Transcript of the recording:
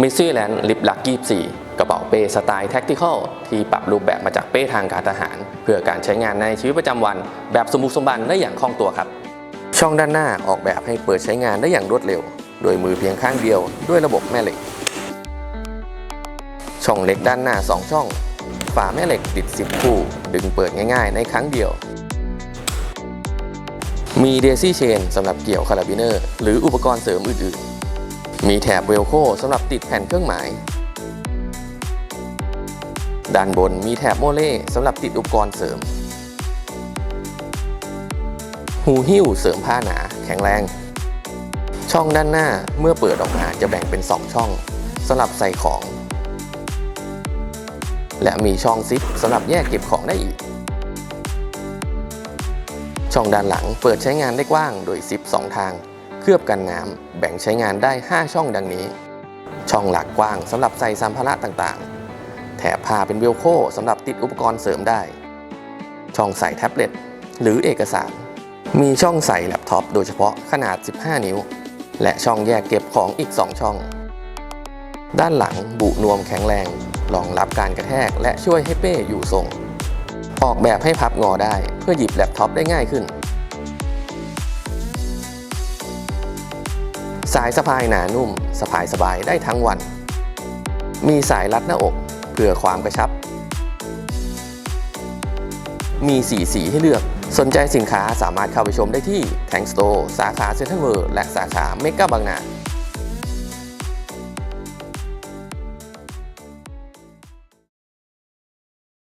มิสซี่แลนด์ลิปลักกี้สี่กระเป๋าเป้สไตล์แท็กติคอลที่ปรับรูปแบบมาจากเป้ทางการทหาร เพื่อการใช้งานในชีวิตประจำวันแบบสมบุกสมบันได้อย่างคล่องตัวครับ ช่องด้านหน้าออกแบบให้เปิดใช้งานได้อย่างรวดเร็ว โดยมือเพียงข้างเดียวด้วยระบบแม่เหล็ก ช่องเล็กด้านหน้า 2 ช่อง ฝาแม่เหล็กติด 10 คู่ ดึงเปิดง่ายๆ ในครั้งเดียว มีเดซี่เชนสำหรับเกี่ยวคาราบิเนอร์ หรืออุปกรณ์เสริมอื่นๆ มีแถบเวลโคสำหรับติดแผ่นเครื่องหมาย ด้านบนมีแถบโมเล่สำหรับติดอุปกรณ์เสริม หูหิ้วเสริมผ้าหนาแข็งแรง ช่องด้านหน้าเมื่อเปิดออกมาจะแบ่งเป็น 2 ช่องสำหรับใส่ของ และมีช่องซิปสำหรับแยกเก็บของได้อีก ช่องด้านหลังเปิดใช้งานได้กว้างโดยซิป2ทาง เคลือบกันน้ำแบ่งใช้งานได้ 5 ช่องดังนี้ ช่องหลักกว้างสำหรับใส่สัมภาระต่างๆ แถบผ้าเป็นเวลโคสำหรับติดอุปกรณ์เสริมได้ ช่องใส่แท็บเล็ตหรือเอกสาร มีช่องใส่แล็ปท็อปโดยเฉพาะขนาด 15 นิ้ว และช่องแยกเก็บของอีก 2 ช่อง ด้านหลังบุนวมแข็งแรงรองรับการกระแทกและช่วยให้เป้อยู่ทรง ออกแบบให้พับงอได้เพื่อหยิบแล็ปท็อปได้ง่ายขึ้น สายสะพายหนานุ่มสะพายสบายได้ทั้งวัน มีสายรัดหน้าอกเพื่อความกระชับ มีสีสีให้เลือก สนใจสินค้าสามารถเข้าไปชมได้ที่ Tank Store สาขาเซ็นทรัลเวิร์และสาขาเมกาบางนา